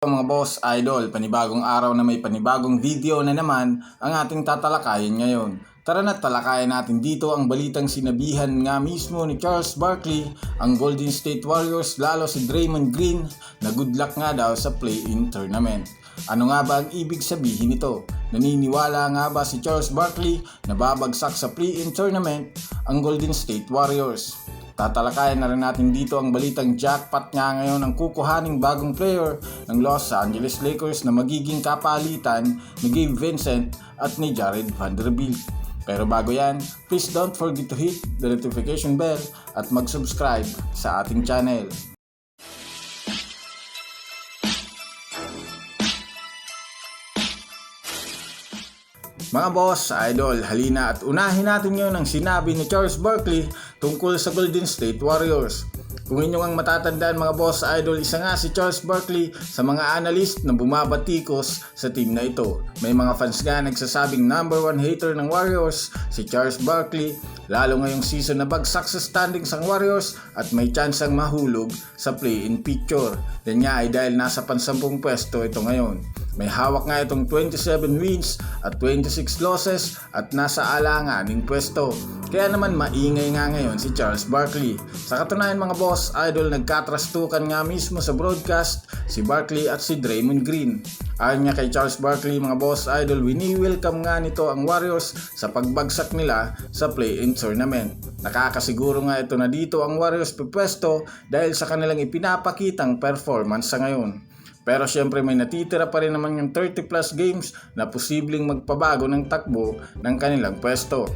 Mga boss, idol, panibagong araw na may panibagong video na naman ang ating tatalakayin ngayon. Tara na talakayin natin dito ang balitang sinabihan nga mismo ni Charles Barkley ang Golden State Warriors lalo si Draymond Green na good luck nga daw sa play-in tournament. Ano nga ba ang ibig sabihin nito? Naniniwala nga ba si Charles Barkley na babagsak sa play-in tournament ang Golden State Warriors? Tatalakayan na rin natin dito ang balitang jackpot nga ngayon ang kukuhaning bagong player ng Los Angeles Lakers na magiging kapalitan ni Gabe Vincent at ni Jared Vanderbilt. Pero bago yan, please don't forget to hit the notification bell at mag-subscribe sa ating channel. Mga boss, idol, halina at unahin natin ngayon ang sinabi ni Charles Barkley tungkol sa Golden State Warriors. Kung inyong ang matatandaan mga boss, idol, isa nga si Charles Barkley sa mga analyst na bumabatikos sa team na ito. May mga fans nga nagsasabing number one hater ng Warriors, si Charles Barkley, lalo ngayong season na bagsak sa standings ang Warriors at may chance ang mahulog sa play-in picture. Yan nga ay dahil nasa pansampung pwesto ito ngayon. May hawak nga itong 27 wins at 26 losses at nasa alanganing pwesto. Kaya naman maingay nga ngayon si Charles Barkley. Sa katunayan mga boss, idol nagkatrastukan nga mismo sa broadcast si Barkley at si Draymond Green. Ayon nga kay Charles Barkley mga boss idol, wini-welcome nga nito ang Warriors sa pagbagsak nila sa play-in tournament. Nakakasiguro nga ito na dito ang Warriors pipwesto dahil sa kanilang ipinapakitang performance sa ngayon. Pero syempre may natitira pa rin naman yung 30 plus games na posibleng magpabago ng takbo ng kanilang pwesto.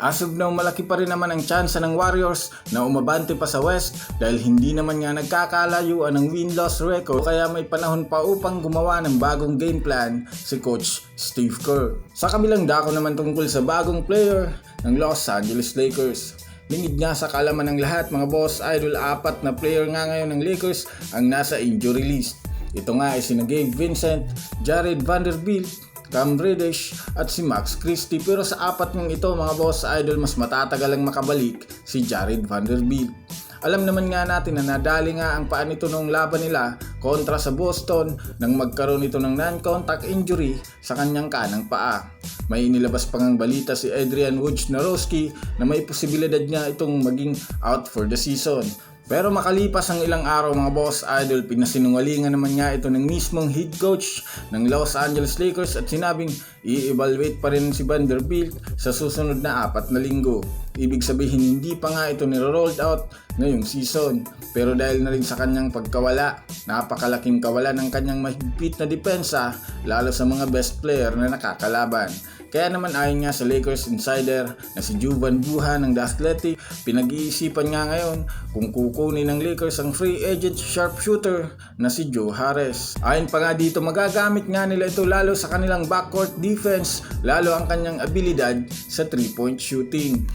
As of now, malaki pa rin naman ang tsansa ng Warriors na umabante pa sa West dahil hindi naman nga nagkakalayuan ng win-loss record kaya may panahon pa upang gumawa ng bagong game plan si Coach Steve Kerr. Sa kabilang dako naman tungkol sa bagong player ng Los Angeles Lakers. Lingid nga sa kalaman ng lahat mga boss idol apat na player nga ngayon ng Lakers ang nasa injury list. Ito nga ay sina Gabe Vincent, Jared Vanderbilt, Cam Reddish at si Max Christie pero sa apat ng ito mga boss idol mas matatagal ang makabalik si Jared Vanderbilt. Alam naman nga natin na nadali nga ang paa nito nung laban nila kontra sa Boston nang magkaroon ito ng non-contact injury sa kanyang kanang paa. May inilabas pang ang balita si Adrian Wojnarowski na may posibilidad nga itong maging out for the season. Pero makalipas ang ilang araw mga boss idol, pinasinungalingan naman nga ito ng mismong head coach ng Los Angeles Lakers at sinabing i-evaluate pa rin si Vanderbilt sa susunod na apat na linggo. Ibig sabihin hindi pa nga ito niro-rolled out ngayong season. Pero dahil na rin sa kanyang pagkawala, napakalaking kawala ng kanyang mahigpit na depensa lalo sa mga best player na nakakalaban. Kaya naman ayon nga sa Lakers insider na si Juvan Buha ng The Athletic, pinag-iisipan nga ngayon kung kukunin ng Lakers ang free agent sharpshooter na si Joe Harris. Ayon pa nga dito magagamit nga nila ito lalo sa kanilang backcourt defense, lalo ang kanyang abilidad sa 3-point shooting.